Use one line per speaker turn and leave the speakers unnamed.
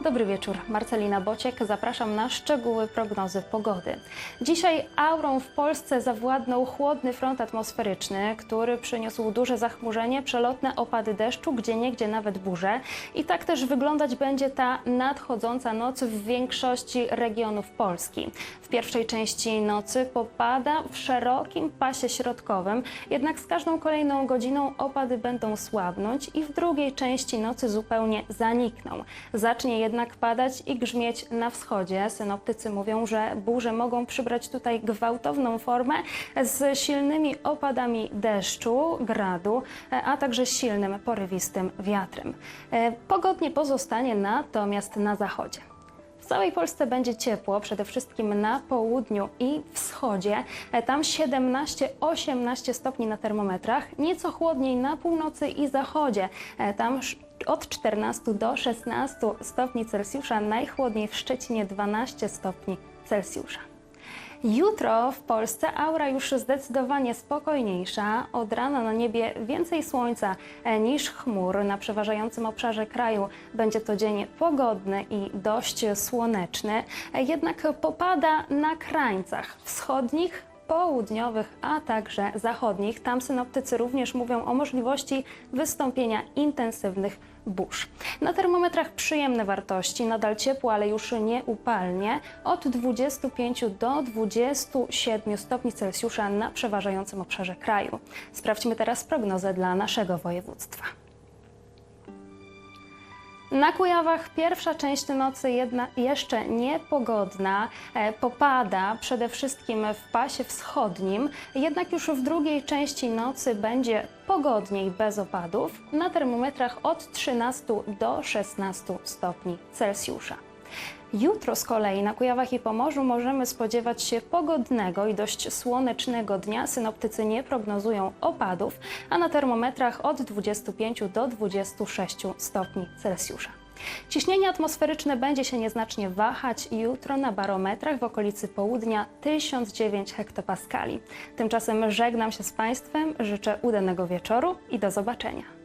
Dobry wieczór, Marcelina Bociek. Zapraszam na szczegóły prognozy pogody. Dzisiaj aurą w Polsce zawładnął chłodny front atmosferyczny, który przyniósł duże zachmurzenie, przelotne opady deszczu, gdzie niegdzie nawet burze. I tak też wyglądać będzie ta nadchodząca noc w większości regionów Polski. W pierwszej części nocy popada w szerokim pasie środkowym, jednak z każdą kolejną godziną opady będą słabnąć i w drugiej części nocy zupełnie zanikną. Zacznie jednak padać i grzmieć na wschodzie. Synoptycy mówią, że burze mogą przybrać tutaj gwałtowną formę z silnymi opadami deszczu, gradu, a także silnym, porywistym wiatrem. E, Pogodnie pozostanie natomiast na zachodzie. W całej Polsce będzie ciepło, przede wszystkim na południu i wschodzie. E, Tam 17-18 stopni na termometrach, nieco chłodniej na północy i zachodzie. E, Tam od 14 do 16 stopni Celsjusza, najchłodniej w Szczecinie 12 stopni Celsjusza. Jutro w Polsce aura już zdecydowanie spokojniejsza. Od rana na niebie więcej słońca e, niż chmur. Na przeważającym obszarze kraju będzie to dzień pogodny i dość słoneczny. E, Jednak popada na krańcach wschodnich, południowych, a także zachodnich. Tam synoptycy również mówią o możliwości wystąpienia intensywnych burz. Na termometrach przyjemne wartości, nadal ciepło, ale już nie upalnie. Od 25 do 27 stopni Celsjusza na przeważającym obszarze kraju. Sprawdźmy teraz prognozę dla naszego województwa. Na Kujawach pierwsza część nocy jedna, jeszcze niepogodna, e, popada przede wszystkim w pasie wschodnim, jednak już w drugiej części nocy będzie pogodniej bez opadów, na termometrach od 13 do 16 stopni Celsjusza. Jutro z kolei na Kujawach i Pomorzu możemy spodziewać się pogodnego i dość słonecznego dnia. Synoptycy nie prognozują opadów, a na termometrach od 25 do 26 stopni Celsjusza. Ciśnienie atmosferyczne będzie się nieznacznie wahać jutro na barometrach w okolicy południa 1009 hektopaskali. Tymczasem żegnam się z Państwem, życzę udanego wieczoru i do zobaczenia.